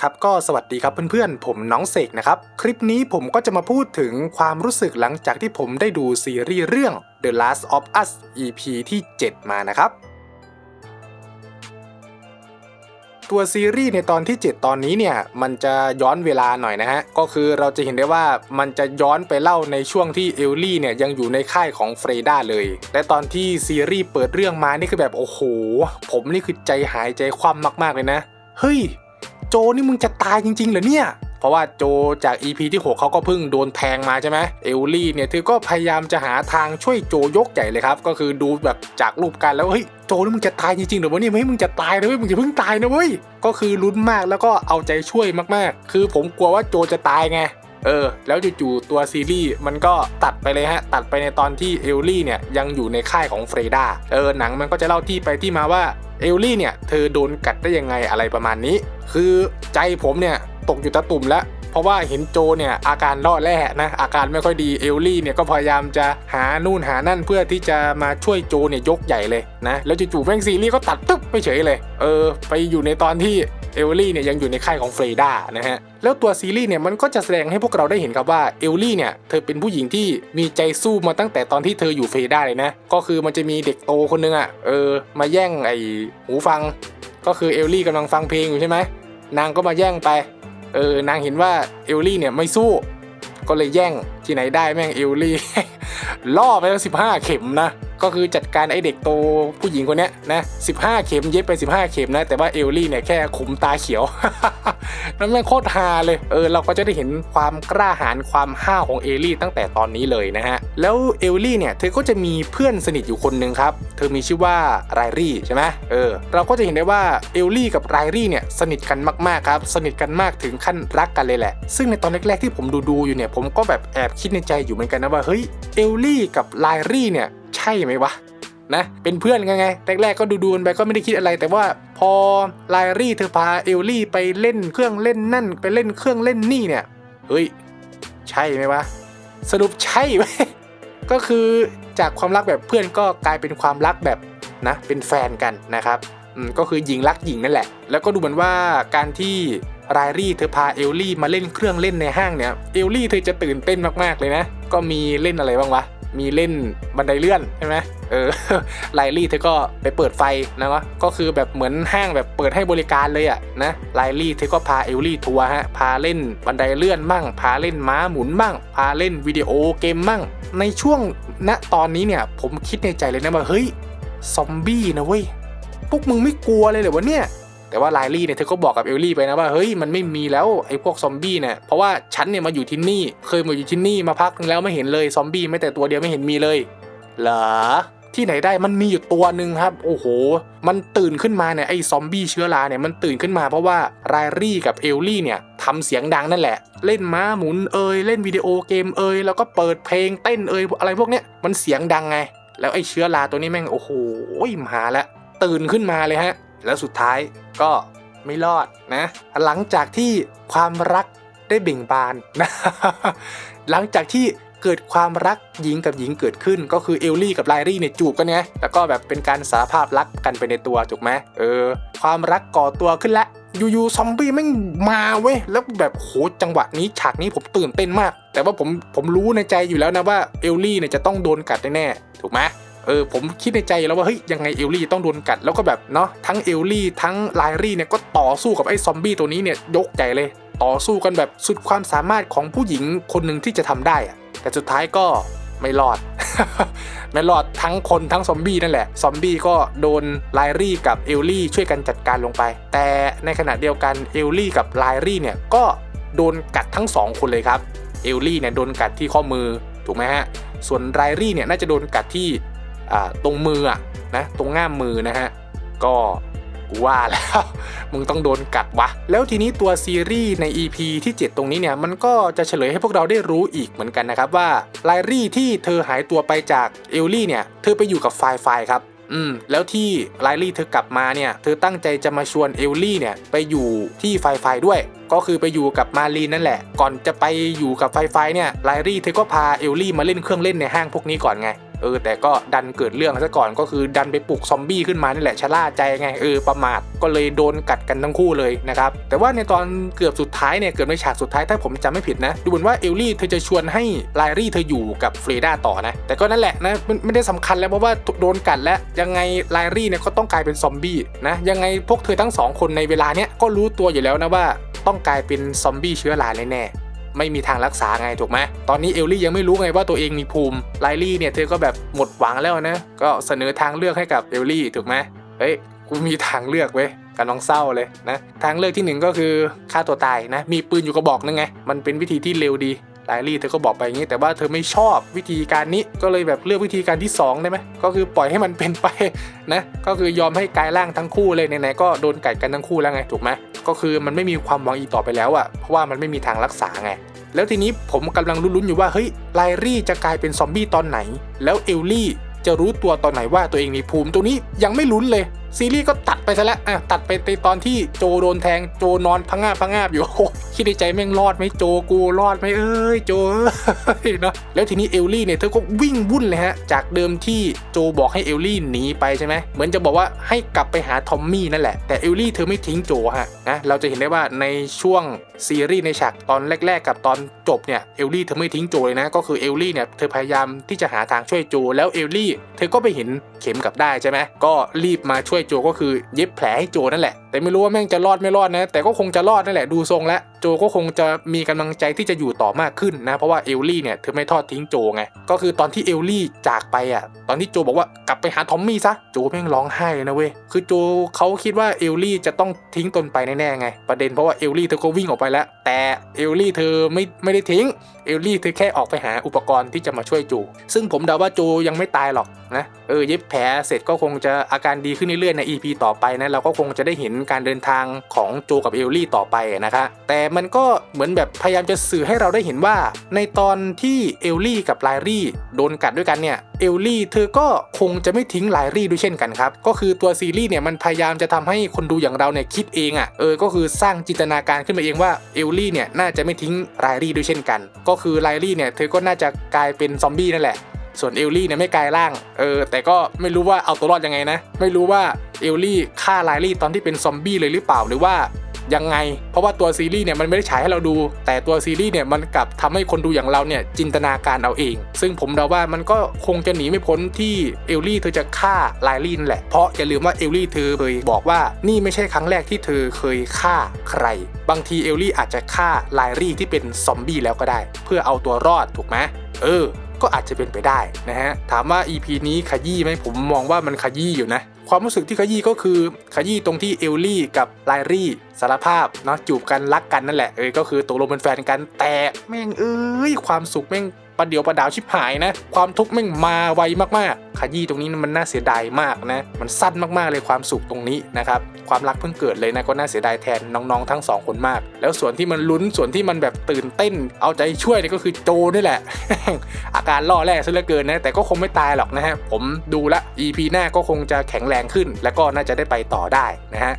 ครับก็สวัสดีครับเพื่อนๆ ผมน้องเสกนะครับ คลิปนี้ผมก็จะมาพูดถึงความรู้สึกหลังจากที่ผมได้ดูซีรีส์เรื่อง The Last of Us EP ที่ 7 มานะครับ ตัวซีรีส์ในตอนที่ 7 ตอนนี้เนี่ย มันจะย้อนเวลาหน่อยนะฮะ ก็คือเราจะเห็นได้ว่ามันจะย้อนไปเล่าในช่วงที่เอลลี่เนี่ยยังอยู่ในค่ายของเฟรด้าเลย และตอนที่ซีรีส์เปิดเรื่องมานี่คือแบบโอ้โห ผมนี่คือใจหายใจคว่ำมากๆเลยนะ เฮ้ย โจนี่มึงจะตายจริงๆเหรอเนี่ยเพราะว่าโจจาก EP ที่ 6เขาก็เพิ่งโดนแทงมาใช่ไหมเอลลี่เนี่ยเธอก็พยายามจะหาทางช่วยโจยกใหญ่เลยครับ ก็คือดูแบบจากรูปกันแล้วเฮ้ยโจนี่มึงจะตายจริงๆเหรอวะเนี่ยไม่มึงจะตายนะเว้ยมึงจะเพิ่งตายนะเว้ยก็คือลุ้นมากแล้วก็เอาใจช่วยมากๆ คือผมกลัวว่าโจจะตายไง เออ แล้วจู่ๆตัวซีรีส์มันก็ตัดไปเลยฮะ ตัดไปในตอนที่เอลลี่เนี่ยยังอยู่ในค่ายของเฟรดาเออหนังมันก็จะเล่าที่ไปที่มาว่าเอลลี่เนี่ยเธอโดนกัดได้ยังไงอะไรประมาณนี้ คือใจผมเนี่ยตกอยู่ตะตุ่มแล้วเพราะว่าเห็นโจเนี่ยอาการล่อแร่นะอาการไม่ค่อยดีเอลลี่เนี่ยก็พยายามจะหานู่นหานั่นเพื่อที่จะมาช่วยโจเนี่ยยกใหญ่เลยนะแล้วจู่ๆแม่งซีรีส์ก็ตัดตึ๊บไปเฉยเลย เออ ไปอยู่ในตอนที่เอลลี่เนี่ยยังอยู่ในค่ายของเฟรดานะฮะ แล้วตัวซีรีส์เนี่ยมันก็จะแสดงให้พวกเราได้เห็นครับว่าเอลลี่เนี่ยเธอเป็นผู้หญิงที่มีใจสู้มาตั้งแต่ตอนที่เธออยู่เฟรดาเลยนะ ก็คือมันจะมีเด็กโตคนนึงอะ่ะเออมาแย่งไอ้หูฟัง ก็คือเอลลี่กำลังฟังเพลงอยู่ใช่ไหมนางก็มาแย่งไปเออนางเห็นว่าเอลลี่เนี่ยไม่สู้ ก็เลยแย่งที่ไหนได้แม่งเอลลี่ล่อไปแล้วสิบห้าเข็มนะ ก็คือจัดการไอเด็กโตผู้หญิงคนนี้นะสิบห้าเข็มเย็บไปสิบห้าเข็มนะ แต่ว่าเอลลี่เนี่ยแค่ขุมตาเขียว นั่นแม่งโคตรฮาเลย เออเราก็จะได้เห็นความกล้าหาญความห้าวของเอลลี่ตั้งแต่ตอนนี้เลยนะฮะ แล้วเอลลี่เนี่ยเธอก็จะมีเพื่อนสนิทอยู่คนหนึ่งครับ เธอมีชื่อว่าไรรี่ใช่ไหมเออเราก็จะเห็นได้ว่าเอลลี่กับไรรี่เนี่ยสนิทกันมากๆครับสนิทกันมากถึงขั้นรักกันเลยแหละ ซึ่งในตอนแรกๆที่ผมดูดูอยู่เนี่ยผมก็แบบแอบคิดในใจอยู่เหมือนกันนะว่าเฮ้ยเอลลี่กับไลรี่เนี่ย ช่ไหมวะนะเป็นเพื่อนกันไงแรกๆก็ดูดูๆกันไปก็ไม่ได้คิดอะไร แต่ว่าพอไลรี่เธอพาเอลลี่ไปเล่นเครื่องเล่นนั่น ไปเล่นเครื่องเล่นนี่เนี่ยเฮ้ยใช่ไหมวะสรุปใช่ไหมก็คือจากความรักแบบเพื่อนก็กลายเป็นความรักแบบนะเป็นแฟนกันนะครับอืมก็คือหญิงรักหญิงนั่นแหละ แล้วก็ดูเหมือนว่าการที่ไรรี่เธอพาเอลลี่มาเล่นเครื่องเล่นในห้างเนี่ยเอลลี่เธอจะตื่นเต้นมากๆเลยนะ ก็มีเล่นอะไรบ้างวะ มีเล่นบันไดเลื่อนใช่ไหมเออไลลี่เธอก็ไปเปิดไฟนะวะก็คือแบบเหมือนห้างแบบเปิดให้บริการเลยอะนะไลลี่เธอก็พาเอลลี่ทัวร์ฮะพาเล่นบันไดเลื่อนมั่งพาเล่นม้าหมุนมั่งพาเล่นวิดีโอเกมมั่งในช่วงณตอนนี้เนี่ยผมคิดในใจเลยนะว่าเฮ้ยซอมบี้นะเว้ยพวกมึงไม่กลัวเลยเหรอวะเนี่ย แต่ว่าไลลี่เนี่ยเธอก็บอกกับเอลลี่ไปนะว่าเฮ้ยมันไม่มีแล้วไอ้พวกซอมบี้เนี่ยเพราะว่าฉันเนี่ยมาอยู่ที่นี่ เคยมาอยู่ที่นี่มาพักนึงแล้วไม่เห็นเลยซอมบี้ไม่แต่ตัวเดียวไม่เห็นมีเลยเหรอที่ไหนได้มันมีอยู่ตัวหนึ่งครับ โอ้โห มันตื่นขึ้นมาเนี่ยไอ้ซอมบี้เชื้อราเนี่ยมันตื่นขึ้นมาเพราะว่าไลลี่กับเอลลี่เนี่ยทำเสียงดังนั่นแหละ เล่นม้าหมุนเอยเล่นวิดีโอเกมเอยแล้วก็เปิดเพลงเต้นเอยอะไรพวกเนี้ยมันเสียงดังไง แล้วไอ้เชื้อราตัวนี้แม่งโอ้โหมาแล้วตื่นขึ้นมาเลยฮะ แล้วสุดท้ายก็ไม่รอดนะ หลังจากที่ความรักได้เบ่งบานนะหลังจากที่เกิดความรักหญิงกับหญิงเกิดขึ้น ก็คือเอลลี่กับไลรี่เนี่ยจูบกันไงแล้วก็แบบเป็นการสารภาพรักกันไปในตัวถูกไหมเออ ความรักก่อตัวขึ้นแล้วอยู่ๆซอมบี้แม่มาเว้ยแล้วแบบโหจังหวะนี้ฉากนี้ผมตื่นเต้นมาก แต่ว่าผมผมรู้ในใจอยู่แล้วนะว่าเอลลี่เนี่ยจะต้องโดนกัดแน่ๆถูกไหม เออผมคิดในใจแล้วว่าเฮ้ยยังไงเอลลี่ต้องโดนกัดแล้วก็แบบเนาะทั้งเอลลี่ทั้งไลรี่เนี่ยก็ต่อสู้กับไอ้ซอมบี้ตัวนี้เนี่ยยกใหญ่เลยต่อสู้กันแบบสุดความสามารถของผู้หญิงคนหนึ่งที่จะทำได้อะแต่สุดท้ายก็ไม่รอด ไม่รอดทั้งคนทั้งซอมบี้นั่นแหละ ซอมบี้ก็โดนไลรี่กับเอลลี่ช่วยกันจัดการลงไป แต่ในขณะเดียวกันเอลลี่กับไลรี่เนี่ยก็โดนกัดทั้งสองคนเลยครับ เอลลี่เนี่ยโดนกัดที่ข้อมือถูกไหมฮะ ส่วนไลรี่เนี่ยน่าจะโดนกัดที่ ตรงมืออะนะตรงง่ามมือนะฮะก็กูว่าแล้วมึงต้องโดนกัดวะ แล้วทีนี้ตัวซีรีส์ใน EP ที่ 7 ตรงนี้เนี่ย มันก็จะเฉลยให้พวกเราได้รู้อีกเหมือนกันนะครับว่าไลรี่ที่เธอหายตัวไปจากเอลลี่เนี่ย เธอไปอยู่กับไฟไฟครับ อืม แล้วที่ไลลี่เธอกลับมาเนี่ย เธอตั้งใจจะมาชวนเอลลี่เนี่ย ไปอยู่ที่ไฟไฟด้วย ก็คือไปอยู่กับมารีนนั่นแหละ ก่อนจะไปอยู่กับไฟไฟเนี่ยไลลี่เธอก็พาเอลลี่มาเล่นเครื่องเล่นในห้างพวกนี้ก่อนไง เออแต่ก็ดันเกิดเรื่องซะก่อนก็คือดันไปปลุกซอมบี้ขึ้นมานี่แหละชะล่าใจไงเออประมาทก็เลยโดนกัดกันทั้งคู่เลยนะครับแต่ว่าในตอนเกือบสุดท้ายเนี่ยเกือบในฉากสุดท้ายถ้าผมจำไม่ผิดนะ ดูเหมือนว่าเอลลี่เธอจะชวนให้ไลรี่เธออยู่กับเฟรด้าต่อนะแต่ก็นั่นแหละนะไม่ไม่ได้สำคัญแล้วเพราะว่าโดนกัดแล้วยังไงไลรี่เนี่ยเขาต้องกลายเป็นซอมบี้นะยังไงพวกเธอทั้งสองคนในเวลาเนี้ยก็รู้ตัวอยู่แล้วนะว่าต้องกลายเป็นซอมบี้เชื้อราแน่ๆ ไม่มีทางรักษาไงถูกไหมตอนนี้เอลลี่ยังไม่รู้ไงว่าตัวเองมีภูมิไลลี่เนี่ยเธอก็แบบหมดหวังแล้วนะ ก็เสนอทางเลือกให้กับเอลลี่ถูกไหมเฮ้ยกูมีทางเลือกเว้ยกับน้องเศร้าเลยนะ ทางเลือกที่หนึ่งก็คือฆ่าตัวตายนะ มีปืนอยู่กระบอกนึงไง มันเป็นวิธีที่เร็วดีไลลี่เธอก็บอกไปอย่างนี้ แต่ว่าเธอไม่ชอบวิธีการนี้ก็เลยแบบเลือกวิธีการที่สองได้ไหมก็คือปล่อยให้มันเป็นไปนะก็คือยอมให้กายร่างทั้งคู่เลยไหนๆก็โดนกัดกันทั้งคู่แล้วไงถูกไหมก็คือมันไม่มีความหวังอีกต่อไปแล้วอะเพราะว่ามันไม่มีทางรักษาไง แล้วทีนี้ผมกำลังลุ้นๆอยู่ว่าเฮ้ยไลรี่จะกลายเป็นซอมบี้ตอนไหน แล้วเอลลี่จะรู้ตัวตอนไหนว่าตัวเองมีภูมิตัวนี้ยังไม่ลุ้นเลย ซีรีส์ก็ตัดไปซะแล้วอะตัดไปในตอนที่โจโดนแทงโจนอนพังงาบพังงาบอยู่โอ้โหคิดในใจแม่งรอดไหมโจกูรอดไหมเอ้ยโจเอ้ยเนาะแล้วทีนี้เอลลี่เนี่ยเธอก็วิ่งวุ่นเลยฮะจากเดิมที่โจบอกให้เอลลี่หนีไปใช่ไหมเหมือนจะบอกว่าให้กลับไปหาทอมมี่นั่นแหละแต่เอลลี่เธอไม่ทิ้งโจฮะนะเราจะเห็นได้ว่าในช่วงซีรีส์ในฉากตอนแรก ๆ กับตอนจบเนี่ยเอลลี่เธอไม่ทิ้งโจเลยนะก็คือเอลลี่เนี่ยเธอพยายามที่จะหาทางช่วยโจ แล้วเอลลี่เธอก็ไปเห็นเข็มกลับได้ใช่ไหมก็รีบมาช่วยโจก็คือเย็บแผลให้โจนั่นแหละแต่ไม่รู้ว่าแม่งจะรอดไม่รอดนะ แต่ก็คงจะรอดนั่นแหละดูทรงแล้วโจก็คงจะมีกำลังใจที่จะอยู่ต่อมากขึ้นนะ เพราะว่าเอลลี่เนี่ยเธอไม่ทอดทิ้งโจไง ก็คือตอนที่เอลลี่จากไปอะ ตอนที่โจบอกว่ากลับไปหาทอมมี่ซะ โจแม่งร้องไห้เลยนะเว้ย คือโจเขาคิดว่าเอลลี่จะต้องทิ้งตนไปแน่ๆไง ประเด็นเพราะว่าเอลลี่เธอก็วิ่งออกไปแล้ว แต่เอลลี่เธอไม่ไม่ได้ทิ้ง เอลลี่เธอแค่ออกไปหาอุปกรณ์ที่จะมาช่วยโจ ซึ่งผมเดาว่าโจยังไม่ตายหรอกนะ เออเย็บแผลเสร็จก็คงจะอาการดีขึ้นเรื่อยๆใน EP ต่อไปนะ เราก็คงจะได้เห็นการเดินทางของโจกับเอลลี่ต่อไปนะคะแต่มันก็เหมือนแบบพยายามจะสื่อให้เราได้เห็นว่า ในตอนที่เอลลี่กับไลรี่โดนกัดด้วยกันเนี่ยเอลลี่เธอก็คงจะไม่ทิ้งไลรี่ด้วยเช่นกันครับ ก็คือตัวซีรีส์เนี่ยมันพยายามจะทำให้คนดูอย่างเราเนี่ยคิดเองอะ่ะเออก็คือสร้างจินตนาการขึ้นมาเองว่าเอลลี่เนี่ยน่าจะไม่ทิ้งไลรี่ด้วยเช่นกัน ก็คือไลรี่เนี่ยเธอก็น่าจะกลายเป็นซอมบี้นั่นแหละ ส่วนเอลลี่เนี่ยไม่กลายร่าง เออ แต่ก็ไม่รู้ว่าเอาตัวรอดยังไงนะ ไม่รู้ว่าเอลลี่ฆ่าไลลี่ตอนที่เป็นซอมบี้เลยหรือเปล่าหรือว่ายังไง เพราะว่าตัวซีรีส์เนี่ยมันไม่ได้ฉายให้เราดู แต่ตัวซีรีส์เนี่ยมันกลับทำให้คนดูอย่างเราเนี่ยจินตนาการเอาเอง ซึ่งผมเดาว่ามันก็คงจะหนีไม่พ้นที่เอลลี่เธอจะฆ่าไลลี่นั่นแหละ เพราะอย่าลืมว่าเอลลี่เธอเคยบอกว่านี่ไม่ใช่ครั้งแรกที่เธอเคยฆ่าใคร บางทีเอลลี่อาจจะฆ่าไลลี่ที่เป็นซอมบี้แล้วก็ได้ เพื่อเอาตัวรอดถูกไหมเออ ก็อาจจะเป็นไปได้นะฮะถามว่า EP นี้ขยี้ไหมผมมองว่ามันขยี้อยู่นะความรู้สึกที่ขยี้ก็คือขยี้ตรงที่เอลลี่กับไลรี่สารภาพเนาะจูบกันรักกันนั่นแหละเอยก็คือตกลงเป็นแฟนกันแต่แม่งเอ้ยความสุขแม่ง ประเดี๋ยวประดาวชิบหายนะ ความทุกข์แม่งมาไวมากๆขยี้ตรงนี้มันน่าเสียดายมากนะ มันสั้นมากๆเลยความสุขตรงนี้นะครับความรักเพิ่งเกิดเลยนะก็น่าเสียดายแทนน้องๆทั้งสองคนมาก แล้วส่วนที่มันลุ้นส่วนที่มันแบบตื่นเต้น เอาใจช่วยนี่ก็คือโจนี่แหละ อาการล่อแร่ซะเหลือเกินนะแต่ก็คงไม่ตายหรอกนะฮะผมดูละ EP หน้าก็คงจะแข็งแรงขึ้น แล้วก็น่าจะได้ไปต่อได้นะฮะ